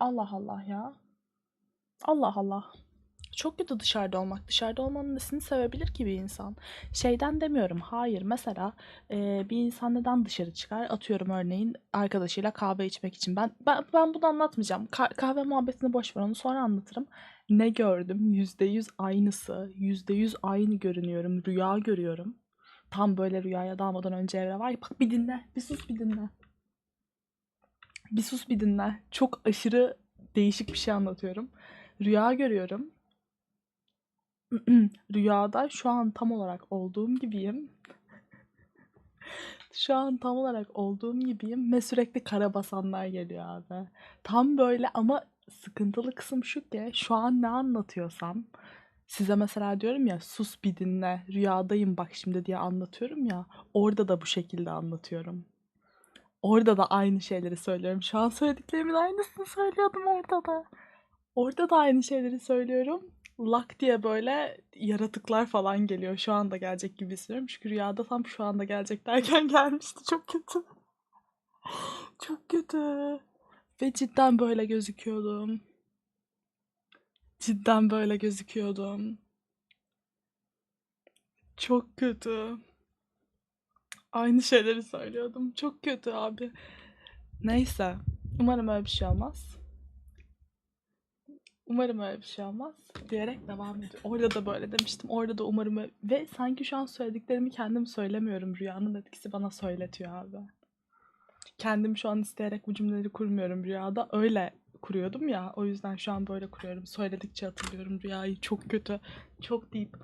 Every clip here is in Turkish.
Allah Allah ya. Allah Allah. Çok kötü dışarıda olmak. Dışarıda olmanın nesini sevebilir ki bir insan? Şeyden demiyorum. Hayır. Mesela e, bir insan neden dışarı çıkar? Atıyorum örneğin arkadaşıyla kahve içmek için. Ben ben, ben bunu anlatmayacağım. Ka- kahve muhabbetini boş ver. Onu sonra anlatırım. Ne gördüm? Yüzde yüz aynısı. Yüzde yüz aynı görünüyorum. Rüya görüyorum. Tam böyle rüyaya dalmadan önce evre var. Bak bir dinle. Bir sus bir dinle. Bir sus bir dinle. Çok aşırı değişik bir şey anlatıyorum. Rüya görüyorum. Rüyada şu an tam olarak olduğum gibiyim. Şu an tam olarak olduğum gibiyim ve sürekli kara basanlar geliyor abi. Tam böyle ama sıkıntılı kısım şu ki şu an ne anlatıyorsam size mesela diyorum ya sus bir dinle rüyadayım bak şimdi diye anlatıyorum ya orada da bu şekilde anlatıyorum. Orada da aynı şeyleri söylüyorum. Şu an söylediklerimin aynısını söylüyordum orada da. Orada da aynı şeyleri söylüyorum. Lak diye böyle yaratıklar falan geliyor. Şu anda gelecek gibi hissediyorum. Çünkü rüyada tam şu anda gelecek derken gelmişti. Çok kötü. Çok kötü. Ve cidden böyle gözüküyordum. Cidden böyle gözüküyordum. Çok kötü. Aynı şeyleri söylüyordum. Çok kötü abi. Neyse. Umarım öyle bir şey olmaz. Umarım öyle bir şey olmaz diyerek devam ediyor. Orada da böyle demiştim. Orada da umarım öyle... Ve sanki şu an söylediklerimi kendim söylemiyorum. Rüyanın etkisi bana söyletiyor abi. Kendim şu an isteyerek bu cümleleri kurmuyorum rüyada. Öyle kuruyordum ya. O yüzden şu an böyle kuruyorum. Söyledikçe hatırlıyorum rüyayı. Çok kötü. Çok deyip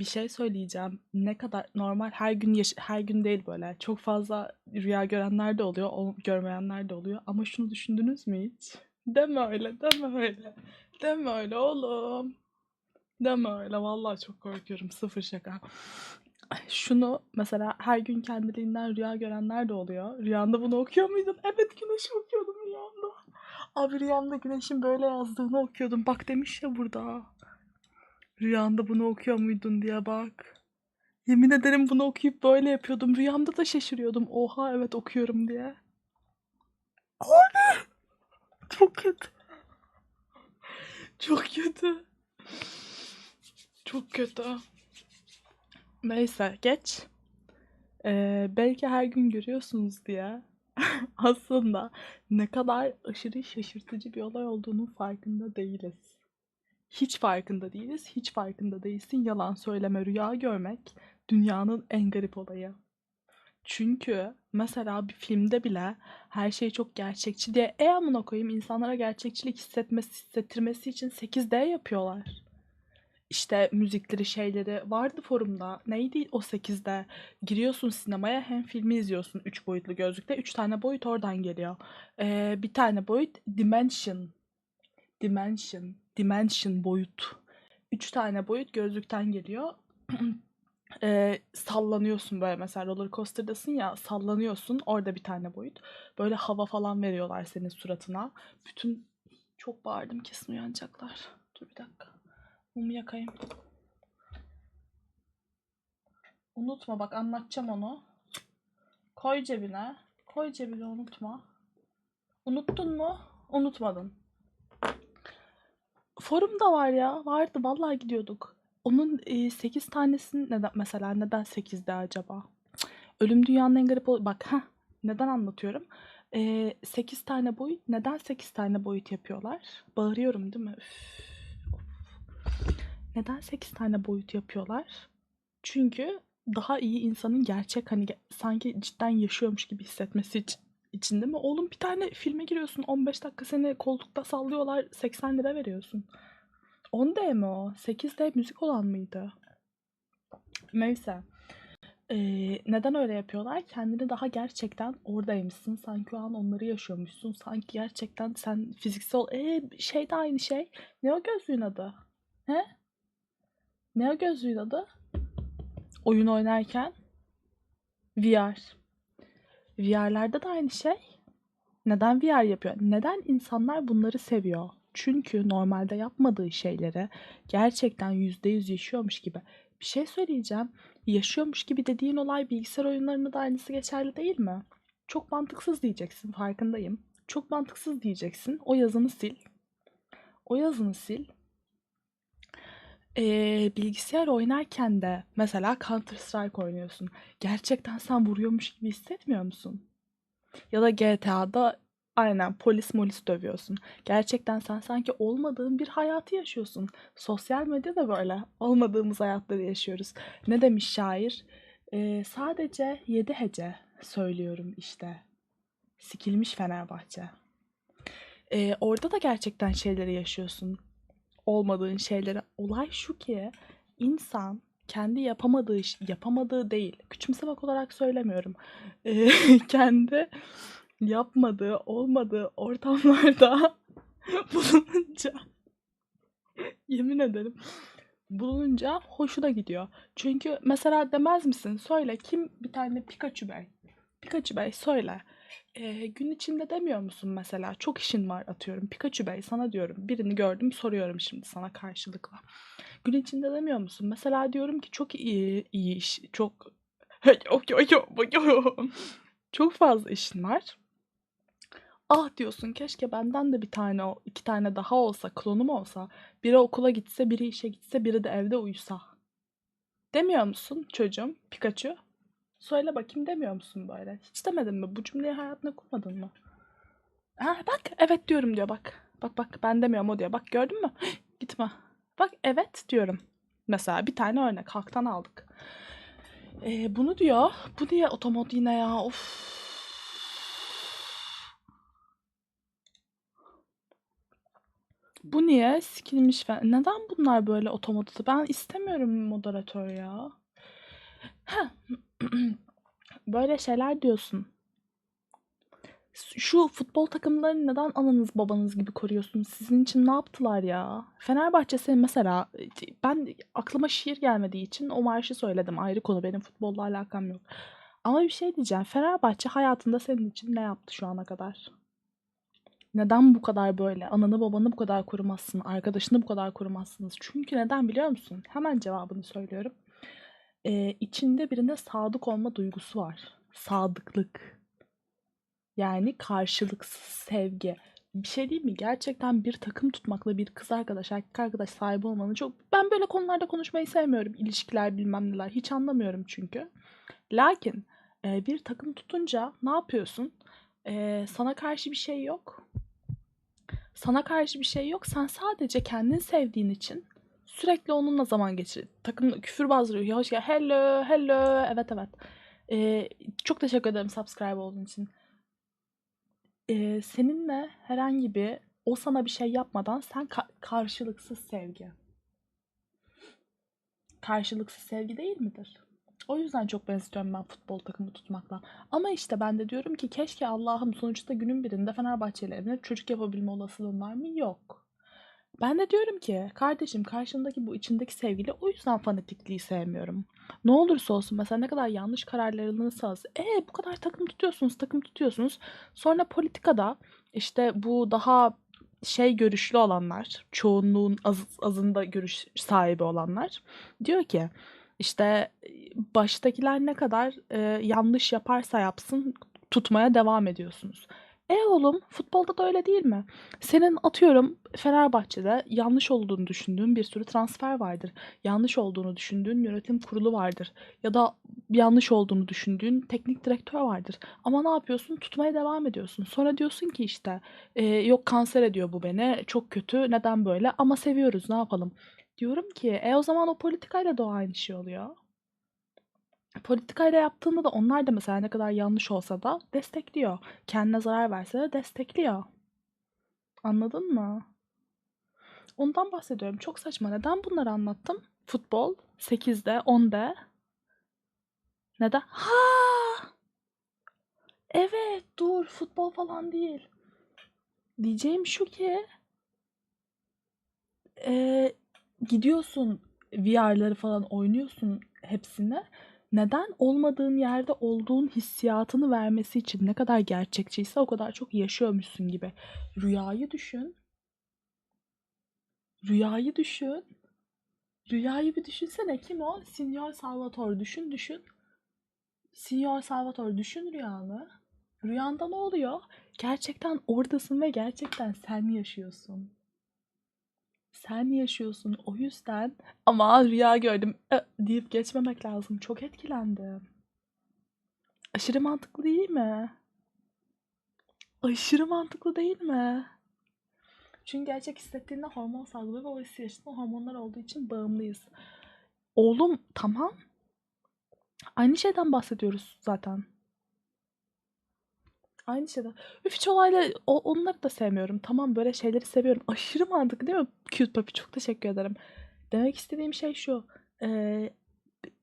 bir şey söyleyeceğim. Ne kadar normal her gün yaş- her gün değil böyle. Çok fazla rüya görenler de oluyor, ol- görmeyenler de oluyor. Ama şunu düşündünüz mü hiç? Deme öyle, deme öyle. Deme öyle oğlum. Deme öyle. Vallahi çok korkuyorum. Sıfır şaka. Şunu mesela her gün kendiliğinden rüya görenler de oluyor. Rüyanda bunu okuyor muydun? Evet güneş okuyordum rüyamda. Abi rüyamda güneşin böyle yazdığını okuyordum. Bak demiş ya burada. Rüyanda bunu okuyor muydun diye bak. Yemin ederim bunu okuyup böyle yapıyordum. Rüyamda da şaşırıyordum. Oha evet okuyorum diye. Abi. Çok kötü. Çok kötü. Çok kötü. Neyse geç. Ee, belki her gün görüyorsunuz diye aslında ne kadar aşırı şaşırtıcı bir olay olduğunun farkında değiliz. Hiç farkında değiliz, hiç farkında değilsin. Yalan söyleme, rüya görmek dünyanın en garip olayı. Çünkü mesela bir filmde bile her şey çok gerçekçi diye e amına koyayım insanlara gerçekçilik hissetmesi, hissettirmesi için 8D yapıyorlar. İşte müzikleri şeyleri vardı forumda. Neydi o 8'de? Giriyorsun sinemaya hem filmi izliyorsun 3 boyutlu gözlükte. 3 tane boyut oradan geliyor. Ee, bir tane boyut Dimension. Dimension. Dimension boyut. 3 tane boyut gözlükten geliyor. Ee, sallanıyorsun böyle mesela roller coaster'dasın ya sallanıyorsun orada bir tane boyut. Böyle hava falan veriyorlar senin suratına. Bütün çok bağırdım kesin uyanacaklar. Dur bir dakika. Mumu yakayım. Unutma bak anlatacağım onu. Koy cebine. Koy cebine unutma. Unuttun mu? Unutmadın. Forumda var ya. Vardı vallahi gidiyorduk. Onun 8 tanesini neden mesela neden 8'de acaba? Ölüm dünyanın en garip ol- bak ha neden anlatıyorum? 8 tane boyut neden 8 tane boyut yapıyorlar? Bağırıyorum değil mi? Üf. Neden 8 tane boyut yapıyorlar? Çünkü daha iyi insanın gerçek hani sanki cidden yaşıyormuş gibi hissetmesi için, için değil mi? Oğlum bir tane filme giriyorsun 15 dakika seni koltukta sallıyorlar 80 lira veriyorsun. 10D mi o? 8D müzik olan mıydı? Neyse. Ee, neden öyle yapıyorlar? Kendini daha gerçekten oradaymışsın. Sanki o an onları yaşıyormuşsun. Sanki gerçekten sen fiziksel... Ee, şey de aynı şey. Ne o gözlüğün adı? He? Ne o gözlüğün adı? Oyun oynarken VR. VR'larda da aynı şey. Neden VR yapıyor? Neden insanlar bunları seviyor? Çünkü normalde yapmadığı şeyleri gerçekten %100 yaşıyormuş gibi. Bir şey söyleyeceğim. Yaşıyormuş gibi dediğin olay bilgisayar oyunlarında da aynısı geçerli değil mi? Çok mantıksız diyeceksin farkındayım. Çok mantıksız diyeceksin. O yazını sil. O yazını sil. Ee, bilgisayar oynarken de mesela Counter Strike oynuyorsun. Gerçekten sen vuruyormuş gibi hissetmiyor musun? Ya da GTA'da aynen polis molis dövüyorsun. Gerçekten sen sanki olmadığın bir hayatı yaşıyorsun. Sosyal medya da böyle. Olmadığımız hayatları yaşıyoruz. Ne demiş şair? Ee, sadece yedi hece söylüyorum işte. Sikilmiş Fenerbahçe. Ee, orada da gerçekten şeyleri yaşıyorsun. Olmadığın şeyleri. Olay şu ki insan kendi yapamadığı yapamadığı değil. Küçümsemek olarak söylemiyorum. Ee, kendi yapmadığı, olmadığı ortamlarda bulununca yemin ederim bulununca hoşuna gidiyor. Çünkü mesela demez misin? Söyle kim bir tane Pikachu Bey? Pikachu Bey söyle. Ee, gün içinde demiyor musun mesela? Çok işin var atıyorum. Pikachu Bey sana diyorum. Birini gördüm soruyorum şimdi sana karşılıkla. Gün içinde demiyor musun? Mesela diyorum ki çok iyi, iyi iş. Çok çok fazla işin var. Ah diyorsun keşke benden de bir tane o iki tane daha olsa klonum olsa biri okula gitse biri işe gitse biri de evde uyusa. Demiyor musun çocuğum Pikachu? Söyle bakayım demiyor musun böyle? Hiç demedin mi? Bu cümleyi hayatına kurmadın mı? Ha bak evet diyorum diyor bak. Bak bak ben demiyorum o diyor. Bak gördün mü? Gitme. Bak evet diyorum. Mesela bir tane örnek halktan aldık. Ee, bunu diyor. Bu niye otomod yine ya? Of. Bu niye sikilmiş. Neden bunlar böyle otomatik? Ben istemiyorum moderatör ya. Böyle şeyler diyorsun. Şu futbol takımlarını neden ananız babanız gibi koruyorsunuz? Sizin için ne yaptılar ya? Fenerbahçe senin mesela ben aklıma şiir gelmediği için o marşı söyledim. Ayrı konu benim futbolla alakam yok. Ama bir şey diyeceğim. Fenerbahçe hayatında senin için ne yaptı şu ana kadar? Neden bu kadar böyle? Ananı babanı bu kadar korumazsın, arkadaşını bu kadar korumazsınız. Çünkü neden biliyor musun? Hemen cevabını söylüyorum. Ee, içinde birine sadık olma duygusu var. Sadıklık. Yani karşılıksız sevgi. Bir şey değil mi? Gerçekten bir takım tutmakla bir kız arkadaş, erkek arkadaş sahibi olmanın çok... Ben böyle konularda konuşmayı sevmiyorum. İlişkiler bilmem neler. Hiç anlamıyorum çünkü. Lakin e, bir takım tutunca ne yapıyorsun? E, sana karşı bir şey yok. Sana karşı bir şey yok. Sen sadece kendini sevdiğin için sürekli onunla zaman geçir. Takım küfürbaz ruhu. Hoş geldin. Hello, hello. Evet evet. Ee, çok teşekkür ederim subscribe olduğun için. Ee, seninle herhangi bir o sana bir şey yapmadan sen ka- karşılıksız sevgi. Karşılıksız sevgi değil midir? O yüzden çok benziyorum ben futbol takımı tutmakla. Ama işte ben de diyorum ki keşke Allah'ım sonuçta günün birinde Fenerbahçeli evine çocuk yapabilme olasılığın var mı? Yok. Ben de diyorum ki kardeşim karşındaki bu içindeki sevgili o yüzden fanatikliği sevmiyorum. Ne olursa olsun mesela ne kadar yanlış kararlarınız alsa. E bu kadar takım tutuyorsunuz takım tutuyorsunuz. Sonra politikada işte bu daha şey görüşlü olanlar, çoğunluğun az, azında görüş sahibi olanlar diyor ki işte baştakiler ne kadar e, yanlış yaparsa yapsın tutmaya devam ediyorsunuz. E oğlum futbolda da öyle değil mi? Senin atıyorum Fenerbahçe'de yanlış olduğunu düşündüğün bir sürü transfer vardır. Yanlış olduğunu düşündüğün yönetim kurulu vardır. Ya da yanlış olduğunu düşündüğün teknik direktör vardır. Ama ne yapıyorsun? Tutmaya devam ediyorsun. Sonra diyorsun ki işte e, yok kanser ediyor bu beni. Çok kötü. Neden böyle? Ama seviyoruz. Ne yapalım? Diyorum ki e o zaman o politikayla da aynı şey oluyor. Politikayla yaptığında da onlar da mesela ne kadar yanlış olsa da destekliyor. Kendine zarar verse de destekliyor. Anladın mı? Ondan bahsediyorum. Çok saçma. Neden bunları anlattım? Futbol 8'de, 10'de. Neden? Ha! Evet, dur. Futbol falan değil. Diyeceğim şu ki e, gidiyorsun VR'ları falan oynuyorsun hepsine. Neden olmadığın yerde olduğun hissiyatını vermesi için ne kadar gerçekçiyse o kadar çok yaşıyormuşsun gibi. Rüyayı düşün. Rüyayı düşün. Rüyayı bir düşünsene. Kim o? Signor Salvatore. Düşün düşün. Signor Salvatore düşün rüyanı. Rüyanda ne oluyor? Gerçekten oradasın ve gerçekten sen yaşıyorsun. Sen yaşıyorsun. O yüzden ama rüya gördüm e, deyip geçmemek lazım. Çok etkilendim. Aşırı mantıklı değil mi? Aşırı mantıklı değil mi? Çünkü gerçek hissettiğinde hormon salgılıyor ve o hissi hormonlar olduğu için bağımlıyız. Oğlum tamam. Aynı şeyden bahsediyoruz zaten. Aynı şeyden. Üf hiç olayla o, onları da sevmiyorum. Tamam böyle şeyleri seviyorum. Aşırı mantıklı değil mi? Cute Papi çok teşekkür ederim. Demek istediğim şey şu. Eee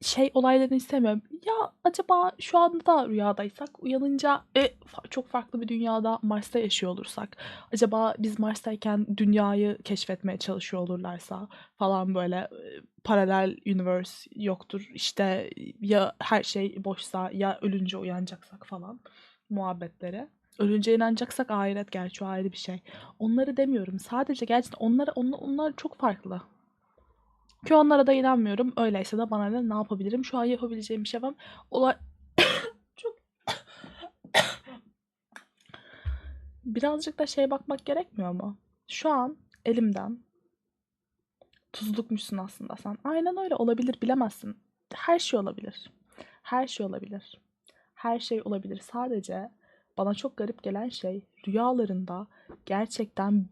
şey olaylarını istemiyorum. Ya acaba şu anda da rüyadaysak uyanınca e, çok farklı bir dünyada Mars'ta yaşıyor olursak acaba biz Mars'tayken dünyayı keşfetmeye çalışıyor olurlarsa falan böyle e, paralel universe yoktur işte ya her şey boşsa ya ölünce uyanacaksak falan muhabbetleri. Ölünce inanacaksak ahiret gerçi o ayrı bir şey. Onları demiyorum. Sadece gerçekten onları onlar, onlar çok farklı. Ki onlara da inanmıyorum. Öyleyse de bana ne, ne yapabilirim? Şu an yapabileceğim bir şey var. Olay çok birazcık da şey bakmak gerekmiyor mu? Şu an elimden tuzlukmuşsun aslında sen. Aynen öyle olabilir bilemezsin. Her şey olabilir. Her şey olabilir. Her şey olabilir. Sadece bana çok garip gelen şey rüyalarında gerçekten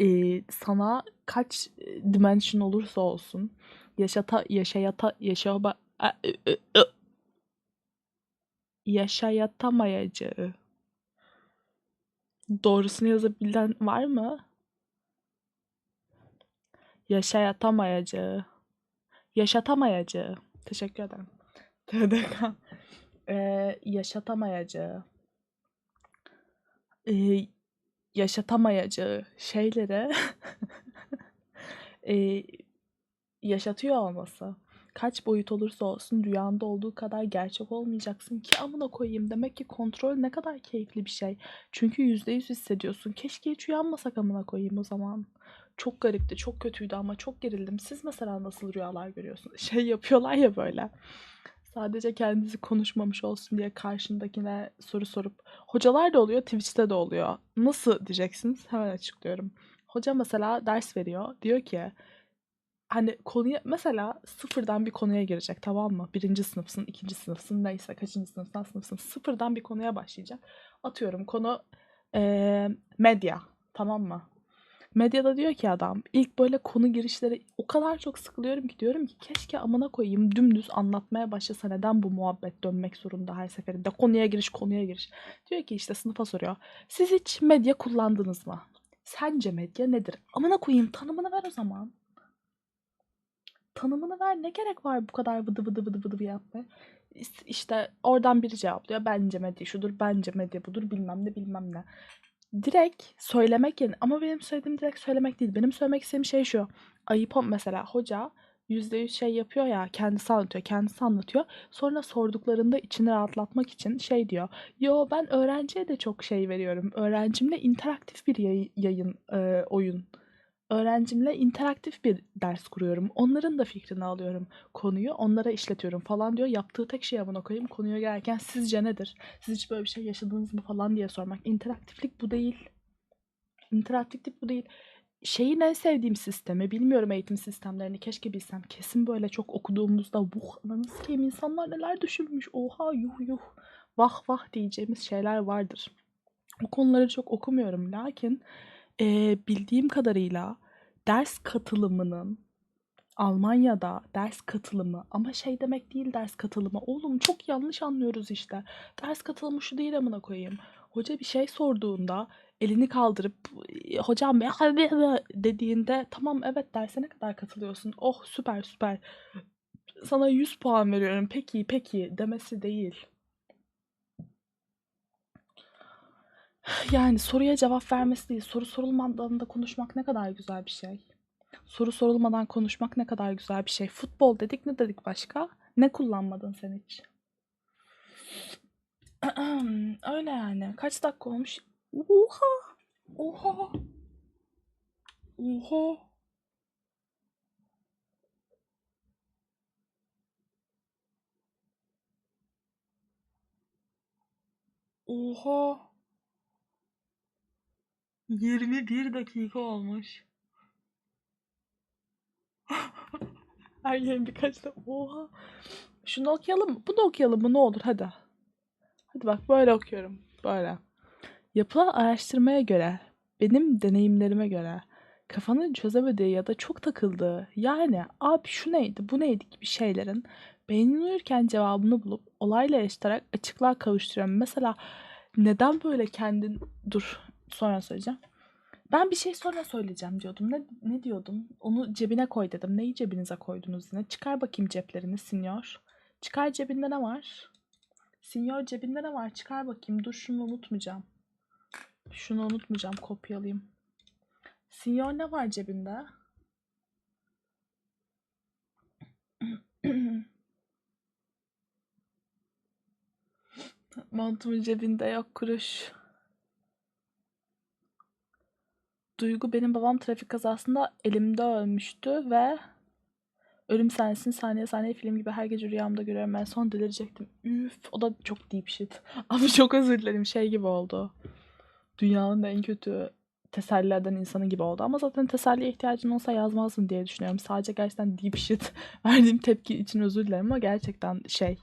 e, sana kaç e, dimension olursa olsun yaşata yaşayata yaşaba ı- ı- yaşayatamayacağı doğrusunu yazabilen var mı? Yaşayatamayacağı yaşatamayacağı teşekkür ederim. TDK Ee, yaşatamayacağı ee, yaşatamayacağı şeylere ee, yaşatıyor olması. Kaç boyut olursa olsun rüyanda olduğu kadar gerçek olmayacaksın ki amına koyayım. Demek ki kontrol ne kadar keyifli bir şey. Çünkü yüzde yüz hissediyorsun. Keşke hiç uyanmasak amına koyayım o zaman. Çok garipti, çok kötüydü ama çok gerildim. Siz mesela nasıl rüyalar görüyorsunuz? Şey yapıyorlar ya böyle. Sadece kendisi konuşmamış olsun diye karşındakine soru sorup hocalar da oluyor, Twitch'te de oluyor. Nasıl diyeceksiniz? Hemen açıklıyorum. Hoca mesela ders veriyor. Diyor ki hani konuya mesela sıfırdan bir konuya girecek tamam mı? Birinci sınıfsın, ikinci sınıfsın neyse kaçıncı sınıfsan sınıfsın. Sıfırdan bir konuya başlayacak. Atıyorum konu eee, medya tamam mı? Medyada diyor ki adam ilk böyle konu girişleri o kadar çok sıkılıyorum ki diyorum ki keşke amına koyayım dümdüz anlatmaya başlasa neden bu muhabbet dönmek zorunda her seferinde konuya giriş konuya giriş. Diyor ki işte sınıfa soruyor. Siz hiç medya kullandınız mı? Sence medya nedir? Amına koyayım tanımını ver o zaman. Tanımını ver ne gerek var bu kadar vıdı vıdı vıdı vıdı yapmaya? İşte oradan biri cevaplıyor. Bence medya şudur, bence medya budur, bilmem ne bilmem ne direkt söylemek yerine ama benim söylediğim direkt söylemek değil. Benim söylemek istediğim şey şu. Ayıp ol- mesela hoca %100 şey yapıyor ya kendisi anlatıyor kendisi anlatıyor. Sonra sorduklarında içini rahatlatmak için şey diyor. Yo ben öğrenciye de çok şey veriyorum. Öğrencimle interaktif bir yayı- yayın e, oyun. Öğrencimle interaktif bir ders kuruyorum. Onların da fikrini alıyorum. Konuyu onlara işletiyorum falan diyor. Yaptığı tek şey amına koyayım konuya gelirken sizce nedir? Siz hiç böyle bir şey yaşadınız mı falan diye sormak. İnteraktiflik bu değil. İnteraktiflik bu değil. Şeyin en sevdiğim sistemi, bilmiyorum eğitim sistemlerini keşke bilsem. Kesin böyle çok okuduğumuzda vuh ananı sikeyim insanlar neler düşünmüş. Oha yuh yuh vah vah diyeceğimiz şeyler vardır. O konuları çok okumuyorum lakin eee, bildiğim kadarıyla ders katılımının Almanya'da ders katılımı ama şey demek değil ders katılımı. Oğlum çok yanlış anlıyoruz işte. Ders katılımı şu değil amına koyayım. Hoca bir şey sorduğunda elini kaldırıp hocam be dediğinde tamam evet derse ne kadar katılıyorsun? Oh süper süper. Sana 100 puan veriyorum. Peki peki demesi değil. Yani soruya cevap vermesi değil. Soru sorulmadan da konuşmak ne kadar güzel bir şey. Soru sorulmadan konuşmak ne kadar güzel bir şey. Futbol dedik ne dedik başka? Ne kullanmadın sen hiç? Öyle yani. Kaç dakika olmuş? Oha! Oha! Oha! Oha. 21 dakika olmuş. Her yerin birkaç da oha. Şunu okuyalım mı? Bunu okuyalım mı? Ne olur hadi. Hadi bak böyle okuyorum. Böyle. Yapılan araştırmaya göre, benim deneyimlerime göre kafanın çözemediği ya da çok takıldığı yani abi şu neydi bu neydi gibi şeylerin beynin uyurken cevabını bulup olayla eşitarak açıklığa kavuşturuyorum. Mesela neden böyle kendin dur sonra söyleyeceğim. Ben bir şey sonra söyleyeceğim diyordum. Ne, ne diyordum? Onu cebine koy dedim. Neyi cebinize koydunuz yine? Çıkar bakayım ceplerini sinyor. Çıkar cebinde ne var? Sinyor cebinde ne var? Çıkar bakayım. Dur şunu unutmayacağım. Şunu unutmayacağım. Kopyalayayım. Sinyor ne var cebinde? Montumun cebinde yok kuruş. Duygu benim babam trafik kazasında elimde ölmüştü ve ölüm sahnesini saniye saniye film gibi her gece rüyamda görüyorum. Ben son delirecektim. Üf, o da çok deep shit. Ama çok özür dilerim şey gibi oldu. Dünyanın en kötü tesellilerden insanı gibi oldu. Ama zaten teselliye ihtiyacın olsa yazmazdın diye düşünüyorum. Sadece gerçekten deep shit verdiğim tepki için özür dilerim ama gerçekten şey